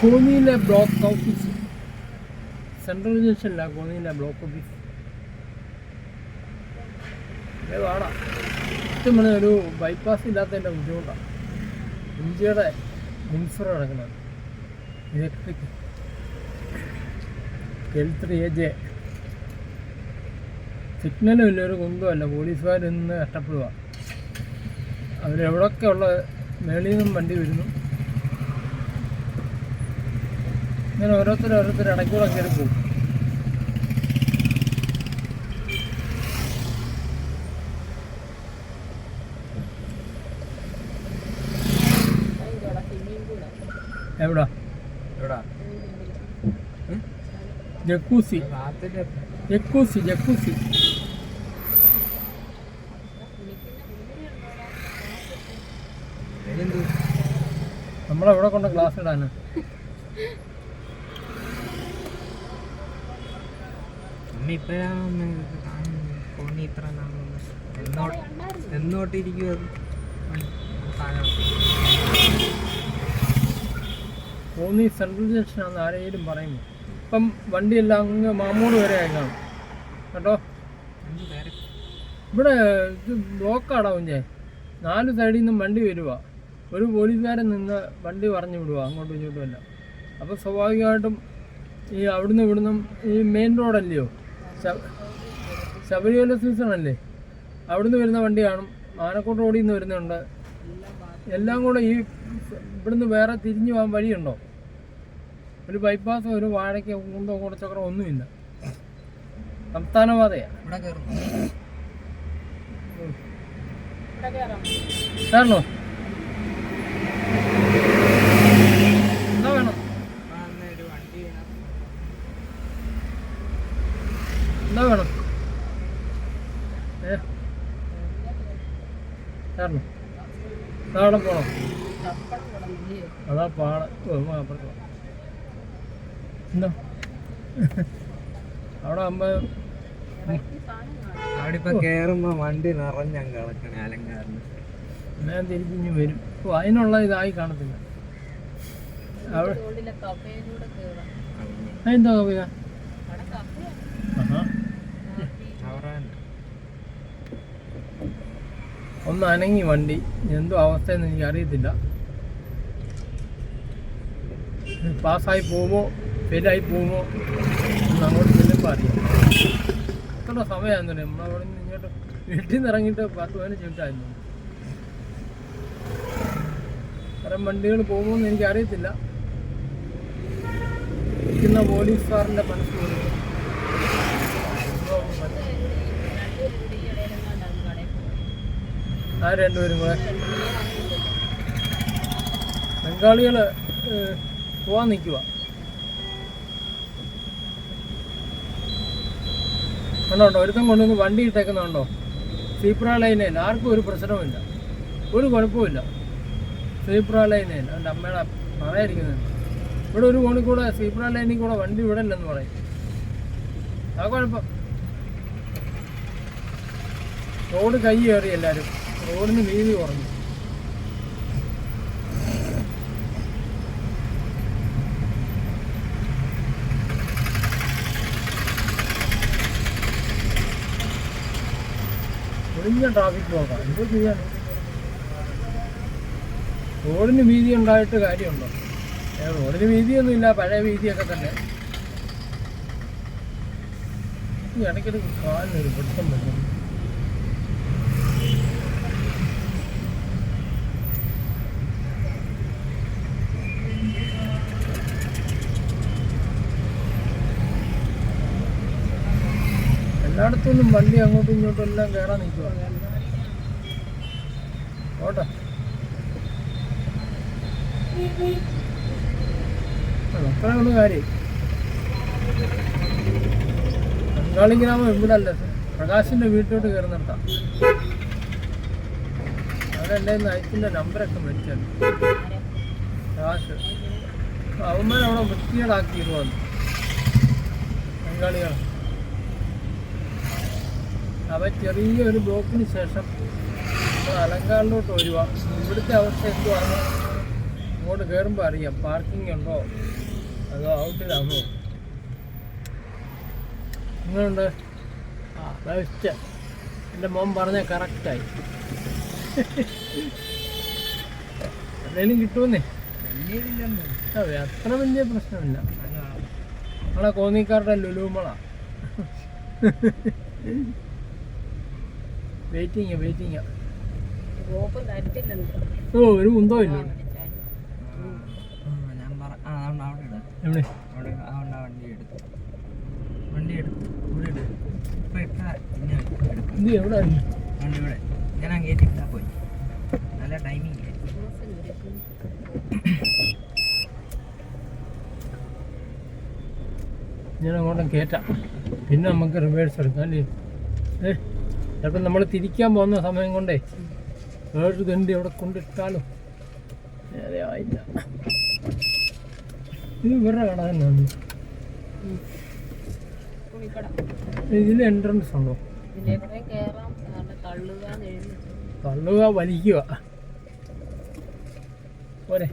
കോന്നിയിലെ block office central ജംഗ്ഷനില്ല കോന്നിയിലെ block office ഏതാണ് ഒരു ബൈപ്പാസ് ഇല്ലാത്തതിന്റെ ബുദ്ധിമുട്ടാണ് ഇന്ത്യയുടെ മിൻസർ കിടക്കുന്നത് electric L three A J സിഗ്നലും ഇല്ല ഒരു കുന്തമല്ല പോലീസുകാർ ഇന്ന് കഷ്ടപ്പെടുക അവരെവിടൊക്കെ ഉള്ള മേളിൽ നിന്നും വണ്ടി വരുന്നു. ഇങ്ങനെ ഓരോരുത്തർ ഓരോരുത്തർ ഇടയ്ക്കൂടെ കയറി പോകും. എവിടാ? എവിടാ? ജക്കൂസി. ഭാഗത്തിന്റെ ജക്കൂസി ജക്കൂസി. അതിനെന്ത് നമ്മളെവിടെ കൊണ്ട് ക്ലാസ് ഇടാന്? അമ്മ ഇപ്പഴാണ് ഫോണിൽ ഇത്ര നാളൊന്നും ആരെങ്കിലും പറയുമോ? ഇപ്പം വണ്ടിയെല്ലാം അങ്ങ് മാമൂട് വരെ ആയിക്കാണ് കാണും. കേട്ടോ? ഇവിടെ ഇത് ബ്ലോക്കാടാവും ചേ നാല് സൈഡിൽ നിന്നും വണ്ടി വരുക ഒരു പോലീസുകാരൻ നിന്ന് വണ്ടി പറഞ്ഞു വിടുക അങ്ങോട്ടും ഇങ്ങോട്ടും എല്ലാം. അപ്പോൾ സ്വാഭാവികമായിട്ടും ഈ അവിടുന്ന് ഇവിടുന്നും ഈ മെയിൻ റോഡല്ലയോ ശബരിമല സീസൺ അല്ലേ അവിടുന്ന് വരുന്ന വണ്ടി കാണും. ആനക്കോട്ട് റോഡിൽ നിന്ന് വരുന്നുണ്ട്. എല്ലാം കൂടെ ഈ ഇവിടുന്ന് വേറെ തിരിഞ്ഞു പോകാൻ വഴിയുണ്ടോ? ഒരു ബൈപ്പാസ് ഒരു വാഴയ്ക്ക് കുന്തോ കുടച്ചക്രോ ഒന്നുമില്ല. സംസ്ഥാന പാതയാണ് കയറണോ എന്താ വേണം ഒരു വണ്ടി വേണം എന്താ വേണം ഏ കയറണോ അവിടെ പോണം അതാ പാട. അപ്പുറത്ത് അവിടെ ആകുമ്പോ അവിടെ ഇപ്പൊ കേറുമ്പോ വണ്ടി നിറഞ്ഞങ്ങ് കിടക്കണേ അലങ്കാരം ഞാൻ തിരിഞ്ഞു വരും. ഓ അതിനുള്ള ഇതായി കാണത്തില്ല. അവിടെ അതെന്താ കവിത ഒന്ന് അനങ്ങി വണ്ടി. എന്തോ അവസ്ഥയെന്ന് എനിക്ക് അറിയത്തില്ല പാസ്സായി പോകുമോ ഫെയിലായി പോകുമോ ഒന്ന് അങ്ങോട്ട് ചെല്ലുമ്പോൾ അറിയാം. എത്ര നമ്മൾ നമ്മളവിടെ നിന്ന് ഇങ്ങോട്ട് വീട്ടിൽ നിന്ന് ഇറങ്ങിയിട്ട് പത്ത് പതിനഞ്ച് മിനിറ്റായിരുന്നു അത്തരം വണ്ടികൾ പോകുമോയെന്ന് എനിക്ക് അറിയത്തില്ല ഇരിക്കുന്ന പോലീസുകാരന്റെ മനസ്സ് ആ രണ്ടുപേരും കൂടെ. ബംഗാളികൾ പോവാൻ നിൽക്കുക കണ്ടോ ഒരുത്തം കൊണ്ടുവന്ന് വണ്ടി ഇട്ടേക്കുന്നുണ്ടോ? സീപ്ര ലൈനേൽ. ആർക്കും ഒരു പ്രശ്നവുമില്ല. ഒരു കുഴപ്പമില്ല സീപ്ര ലൈനേൽ. എന്റെ അമ്മയുടെ പറയാതിരിക്കുന്നത് ഇവിടെ ഒരു കോണി കൂടെ സീപ്ര ലൈനിൽ കൂടെ വണ്ടി ഇവിടെ ഇല്ലെന്ന് പറയും. ആ കുഴപ്പം. റോഡ് കൈ കയറി എല്ലാവരും. റോഡിന് വീതി കുറഞ്ഞു. ഒഴിഞ്ഞ ട്രാഫിക് ബ്ലോക്കാണ് എന്തോ ചെയ്യാൻ റോഡിന് വീതി ഉണ്ടായിട്ട് കാര്യമുണ്ടോ? റോഡിന് വീതിയൊന്നുമില്ല പഴയ വീതിയൊക്കെ തന്നെ. ഇടയ്ക്കിടയ്ക്ക് കാലിനൊരു പിടുത്തം വരുന്നു എല്ലായിടത്തുനിന്നും വണ്ടി അങ്ങോട്ടും ഇങ്ങോട്ടും എല്ലാം കയറാൻ നിൽക്കുക ഓട്ടെ അത്ര ഉള്ളു കാര്യം. ബംഗാളി ഗ്രാമം ഇവിടെ അല്ല പ്രകാശിന്റെ വീട്ടിലോട്ട് കയറി നിർത്താം എന്റെ നയത്തിന്റെ നമ്പറൊക്കെ മരിച്ചാണ് പ്രകാശ് അവന്മാരവിടെ വൃത്തികേടാക്കിയിരുന്നു ബംഗാളികൾ അവ ചെറിയൊരു ബ്ലോക്കിന് ശേഷം അലങ്കാറിലോട്ട് വരിക ഇവിടുത്തെ അവസ്ഥ എന്തുവാണ്? അങ്ങോട്ട് കയറുമ്പോൾ അറിയാം. പാർക്കിംഗ് ഉണ്ടോ? അതോ ഔട്ടിലാണോ എങ്ങനെയുണ്ട് ആ ബെസ്റ്റ് എന്റെ മോൻ പറഞ്ഞ കറക്റ്റായി എന്തെങ്കിലും കിട്ടുമെന്നേ? അതെ അത്ര വലിയ പ്രശ്നമില്ല. നമ്മളെ കോന്നിക്കാരുടെ ലുലുമള റോപ്പ് തരത്തില്ലല്ലോ. ഓ ഒരു മുന്തോ ഇല്ല. ഞാൻ പറ ആ അതുകൊണ്ട് അവിടെ ഇടാം. എവിടെ? അവിടെ അതുകൊണ്ട് ആ വണ്ടി എടുത്തു. വണ്ടി എടുത്തു ഇവിടെ ഇട്. ഇപ്പൊ ഇപ്പൊ പിന്നെ എടുക്കും. ഇത് എവിടെ? വണ്ടി ഇവിടെ. ഞാൻ ആ ഗേറ്റ് ഇട്ടാ പോയി. നല്ല ടൈമിങ് ഞാൻ അങ്ങോട്ടും കയറ്റാം പിന്നെ നമുക്ക് റിവേഴ്സ് എടുക്കാം അല്ലേ? ഏ? ചിലപ്പോൾ നമ്മൾ തിരിക്കാൻ പോകുന്ന സമയം കൊണ്ടേ വേറൊരു ദണ്ടി അവിടെ കൊണ്ടിട്ടാലും നേരെ ആയില്ല ഇത് ഇവരുടെ കട തന്നെയാണ്. ഇതിൽ എൻട്രൻസ് ഉണ്ടോ തള്ളുക വലിക്കുക. പോരെ.